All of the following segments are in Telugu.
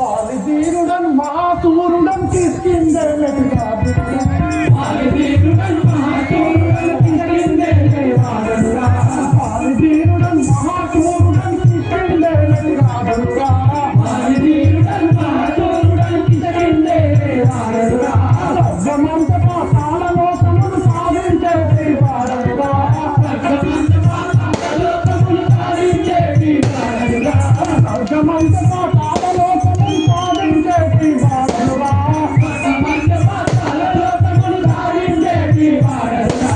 బాలిదీరుడన్ మహాసూరుడన్ తీసుకిందెలటి బాలిదీరుడన్ మహాసూరుడన్ తీసుకిందెలటి వాడనురా బాలిదీరుడన్ మహాసూరుడన్ తీసుకిందెలటి వాడనురా Amém.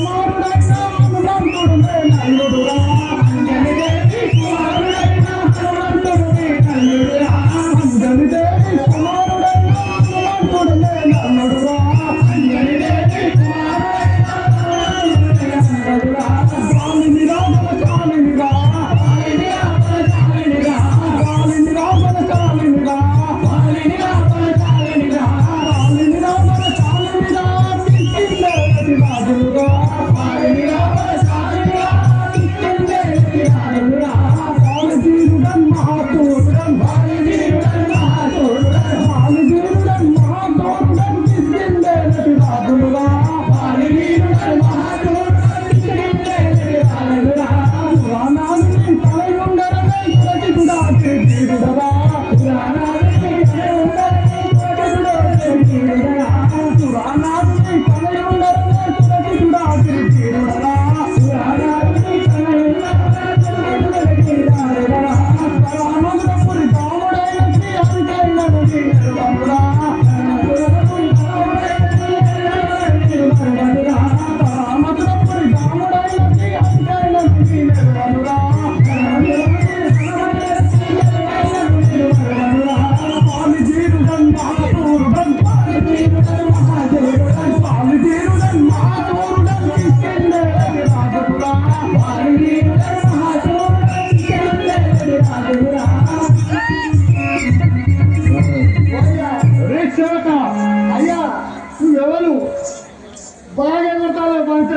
Lord.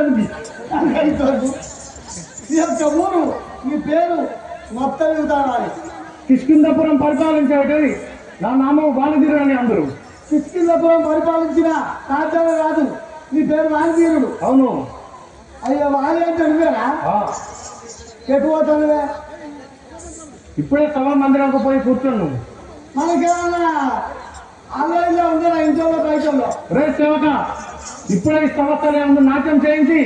ఉంది ఈ యొక్క ఊరు ఈ పేరు మొత్తం విధానాలు కిష్కిందపురం పరిపాలించేటది నా నామం వాణిధీరుడు అని అందరూ. కిష్కిందపురం పరిపాలించిన రాజ్యాలు రాదు నీ పేరు వాణిధీరుడు అవును. అయ్యో వాణి అంటే నువ్వేరా ఇప్పుడే సభ మందిరానికి పోయి కూర్చోండు. మనకేమన్నా ఆన్లైన్లో ఉందా ఇంట్లో రైతుల్లో రేపు సేవక ఇప్పుడే సంవత్సరాలే ముందు నాట్యం చేయించి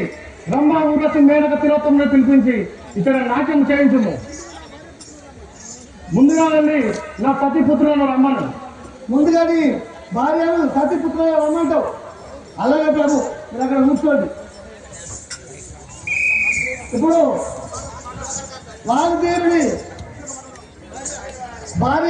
బ్రహ్మ ఊరసి మేనక తిలోత్తంలో పిలిపించి ఇక్కడ నాట్యం చేయించుము. ముందుగా వెళ్ళి నా సతీపుత్రులను రమ్మను. ముందుగాని భార్యను సతీపుత్రులు రమ్మంటావు. అలాగే ప్రభు మీరు అక్కడ కూర్చోండి. ఇప్పుడు వాగ్దేవుని భార్య